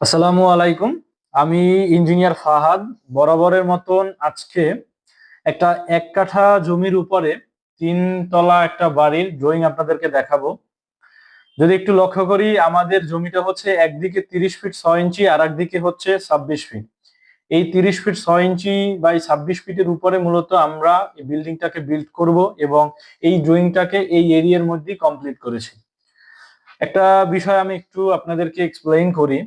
আসসালামু আলাইকুম। আমি ইঞ্জিনিয়ার ফাহাদ। বরাবরের মতন আজকে একটা এক কাঠা জমির উপরে তিন তলা একটা বাড়ির ড্রয়িং আপনাদেরকে দেখাবো। যদি একটু লক্ষ্য করি, আমাদের জমিটা হচ্ছে একদিকে তিরিশ ফিট ছয় ইঞ্চি আর একদিকে হচ্ছে ছাব্বিশ ফিট। এই তিরিশ ফিট ছয় ইঞ্চি বাই ছাব্বিশ ফিটের উপরে মূলত আমরা এই বিল্ডিংটাকে বিল্ড করব এবং এই ড্রয়িংটাকে এই এরিয়ার মধ্যেই কমপ্লিট করেছি। একটা বিষয় আমি একটু আপনাদেরকে এক্সপ্লেইন করি।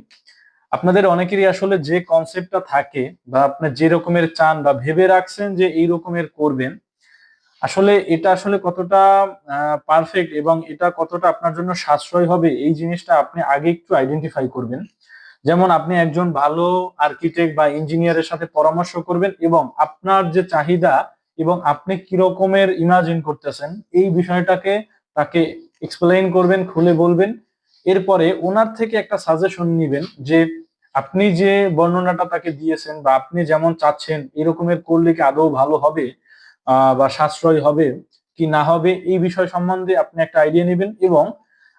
আপনাদের অনেকেরই আসলে যে কনসেপ্টটা থাকে বা আপনি যে রকমের চান বা ভেবে রাখছেন যে এই রকমের করবেন, আসলে এটা আসলে কতটা পারফেক্ট এবং এটা কতটা আপনার জন্য সাশ্রয় হবে এই জিনিসটা আপনি আগে একটু আইডেন্টিফাই করবেন। যেমন আপনি একজন ভালো আর্কিটেক্ট বা ইঞ্জিনিয়ারের সাথে পরামর্শ করবেন এবং আপনার যে চাহিদা এবং আপনি কি রকমের ইমাজিন করতেছেন, এই বিষয়টাকে তাকে এক্সপ্লেইন করবেন, খুলে বলবেন এরপরে ওনার থেকে একটা সাজেশন নিবেন যে আপনি যে বর্ণনাটা তাকে দিয়েছেন বা আপনি যেমন চাচ্ছেন এরকমের করলে কি আদৌ ভালো হবে বা সাশ্রয় হবে কি না হবে এই বিষয় সম্বন্ধে আপনি একটা আইডিয়া নেবেন এবং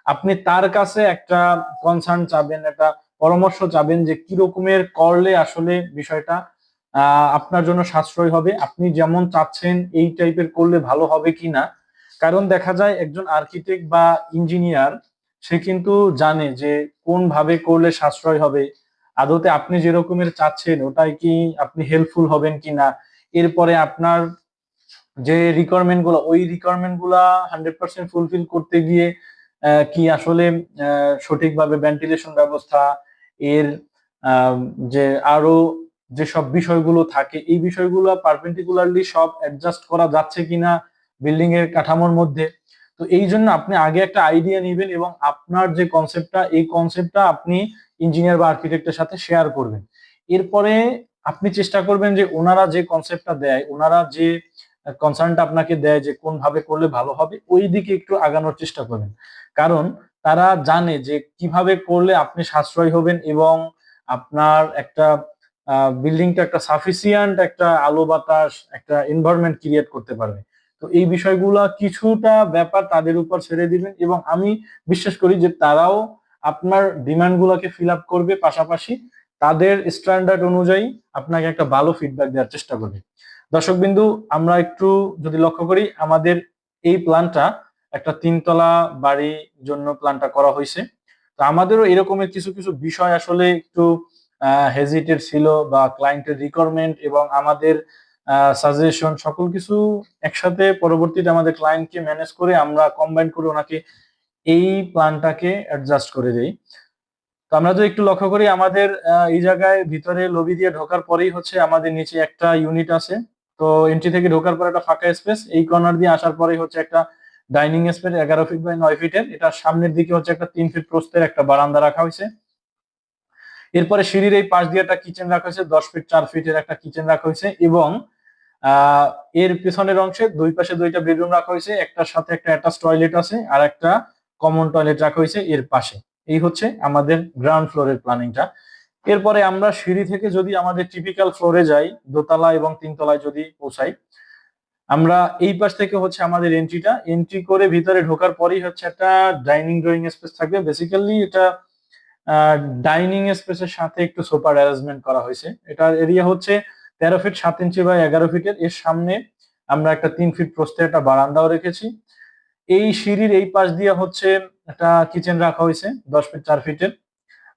আপনি তার কাছে একটা কনসার্ন চাবেন, একটা পরামর্শ চাবেন যে কি রকমের করলে আসলে বিষয়টা আপনার জন্য সাশ্রয় হবে, আপনি যেমন চাচ্ছেন এই টাইপের করলে ভালো হবে কি না কারণ দেখা যায় একজন আর্কিটেক্ট বা ইঞ্জিনিয়ার সে কিন্তু জানে যে কোন ভাবে করলে সাশ্রয় হবে। আদতে আপনি যে রকমের চাচ্ছেন, ওটাই কি আপনি হেল্পফুল হবেন কি না? এরপরে আপনার যে রিকোয়ারমেন্টগুলো, ওই রিকোয়ারমেন্টগুলা হান্ড্রেড পার্সেন্ট ফুলফিল করতে গিয়ে কি আসলে সঠিকভাবে ভেন্টিলেশন ব্যবস্থা, এর যে আরও যেসব বিষয়গুলো থাকে, এই বিষয়গুলো পারপেন্ডিকুলারলি সব অ্যাডজাস্ট করা যাচ্ছে কিনা বিল্ডিং এর কাঠামোর মধ্যে। তো এই জন্য আপনি আগে একটা আইডিয়া নেবেন এবং আপনার যে কনসেপ্টটা এই কনসেপ্টটা আপনি ইঞ্জিনিয়ার বা আর্কিটেক্টের সাথে শেয়ার করবেন। এরপরে আপনি চেষ্টা করবেন যে ওনারা যে কনসেপ্টটা দেয়, ওনারা যে কনসার্নটা আপনাকে দেয় যে কোন ভাবে করলে ভালো হবে, ওই দিকে একটু আগানোর চেষ্টা করবেন। কারণ তারা জানে যে কীভাবে করলে আপনি সাশ্রয় হবেন এবং আপনার একটা বিল্ডিংটা একটা সাফিসিয়েন্ট একটা আলো বাতাস, একটা এনভায়রনমেন্ট ক্রিয়েট করতে পারবে। তো এই বিষয়গুলা কিছুটা ব্যাপার তাদের উপর ছেড়ে দিবেন এবং আমি বিশ্বাস করি যে তারাও আপনার ডিমান্ড গুলাকে ফিল আপ করবে পাশাপাশি তাদের স্ট্যান্ডার্ড অনুযায়ী আপনাকে একটা ভালো ফিডব্যাক দেওয়ার চেষ্টা করবে। দর্শক বিন্দু, আমরা একটু যদি লক্ষ্য করি, আমাদের এই প্ল্যানটা একটা তিনতলা বাড়ির জন্য প্ল্যানটা করা হয়েছে। তো আমাদেরও এরকমের কিছু কিছু বিষয় আসলে একটু হেজিটেড ছিল বা ক্লায়েন্টের রিকোয়ারমেন্ট এবং আমাদের সাজেশন সকল কিছু একসাথে পরবর্তীতে আমাদের ক্লায়েন্টকে ম্যানেজ করে আমরা কম্বাইন করে ওনাকে এই প্ল্যানটাকে অ্যাডজাস্ট করে দেই। তো আমরা যদি একটু লক্ষ্য করি আমাদের এই জায়গায় ভিতরে লবি দিয়ে ঢোকার পরেই হচ্ছে আমাদের নিচে একটা ইউনিট আছে। তো এন্ট্রি থেকে ঢোকার পর একটা ফাঁকা স্পেস এই কর্নার দিয়ে আসার পরেই হচ্ছে একটা ডাইনিং স্পেস এগারো ফিট বাই নয় ফিটের এটা সামনের দিকে হচ্ছে একটা তিন ফিট প্রস্তের একটা বারান্দা রাখা হয়েছে। এরপরে সিঁড়ির এই পাশ দিয়ে একটা কিচেন রাখা হয়েছে, দশ ফিট চার ফিটের একটা কিচেন রাখা হয়েছে এবং এর পিছনের অংশে দুই পাশে দুইটা বেডরুম রাখা হয়েছে, একটার সাথে একটা অ্যাটাচ টয়লেট আছে আর একটা কমন টয়লেট রাখা হয়েছে এর পাশে। এই হচ্ছে আমাদের গ্রাউন্ড ফ্লোরের প্ল্যানিংটা এরপরে আমরা সিঁড়ি থেকে যদি আমাদের টিপিক্যাল ফ্লোরে যাই, দোতলা এবং তিনতলায় যদি পৌঁছাই, আমরা এই পাশ থেকে হচ্ছে আমাদের এন্ট্রিটা এন্ট্রি করে ভিতরে ঢোকার পরেই হচ্ছে একটা ডাইনিং ড্রয়িং স্পেস থাকবে। বেসিক্যালি এটা ডাইনিং স্পেসের সাথে একটু সোফার অ্যারেঞ্জমেন্ট করা হয়েছে। এটার এরিয়া হচ্ছে তেরো ফিট সাত ইঞ্চি বা এগারো ফিটের এর। সামনে আমরা একটা তিন ফিট প্রস্তে একটা বারান্দাও রেখেছি। এই সিঁড়ির এই পাশ দিয়ে হচ্ছে একটা কিচেন রাখা হয়েছে, দশ ফিট চার ফিটের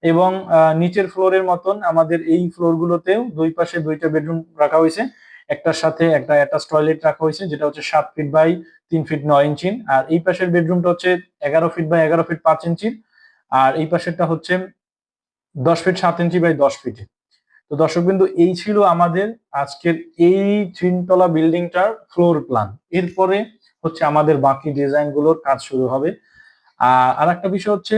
এবং নিচের ফ্লোরের মতন আমাদের এই ফ্লোর গুলোতেও দুই পাশে দুইটা বেডরুম রাখা হয়েছে। একটার সাথে একটা অ্যাটাচ টয়লেট রাখা হয়েছে, যেটা হচ্ছে সাত ফিট বাই তিন ফিট নয় ইঞ্চি আর এই পাশের বেডরুমটা হচ্ছে এগারো ফিট বাই এগারো ফিট পাঁচ ইঞ্চি আর এই পাশেরটা হচ্ছে দশ ফিট সাত ইঞ্চি বাই দশ ফিটে তো দর্শক বিন্দু এই ছিল আমাদের আজকের এই তিনতলা বিল্ডিংটার ফ্লোর প্ল্যান এরপরে হচ্ছে আমাদের বাকি ডিজাইনগুলোর কাজ শুরু হবে। আর একটা বিষয় হচ্ছে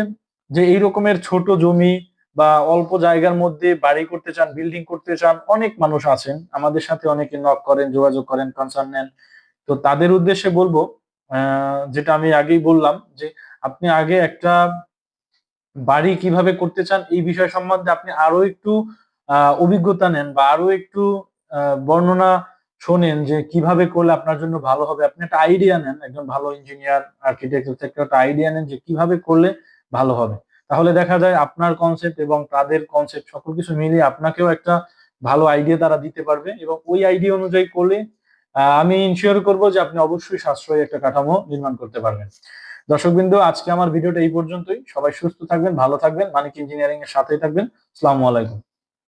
যে এই রকমের ছোট জমি বা অল্প জায়গার মধ্যে বাড়ি করতে চান বিল্ডিং করতে চান, অনেক মানুষ আছেন। আমাদের সাথে অনেকে নক করেন, যোগাযোগ করেন কনসার্ন নেন। তো তাদের উদ্দেশ্যে বলব যেটা আমি আগেই বললাম যে আপনি আগে একটা বাড়ি কীভাবে করতে চান এই বিষয় সম্বন্ধে আপনি আরও একটু অভিজ্ঞতা নেন বা আরও একটু বর্ণনা শোনেন যে কীভাবে করলে আপনার জন্য ভালো হবে। আপনি একটা আইডিয়া নেন, একজন ভালো ইঞ্জিনিয়ার আর্কিটেক্ট থেকে একটা আইডিয়া নেন যে কীভাবে করলে ভালো হবে। তাহলে দেখা যায় আপনার কনসেপ্ট এবং তাদের কনসেপ্ট সকল কিছু মিলিয়ে আপনাকেও একটা ভালো আইডিয়া তারা দিতে পারবে এবং ওই আইডিয়া অনুযায়ী করলে আমি ইনশিওর করব যে আপনি অবশ্যই সাশ্রয়ী একটা কাঠামো নির্মাণ করতে পারবেন। দর্শকবৃন্দ, আজকে আমার ভিডিওটা এই পর্যন্তই। সবাই সুস্থ থাকবেন, ভালো থাকবেন, মানিক ইঞ্জিনিয়ারিং এর সাথেই থাকবেন। আসসালামু আলাইকুম।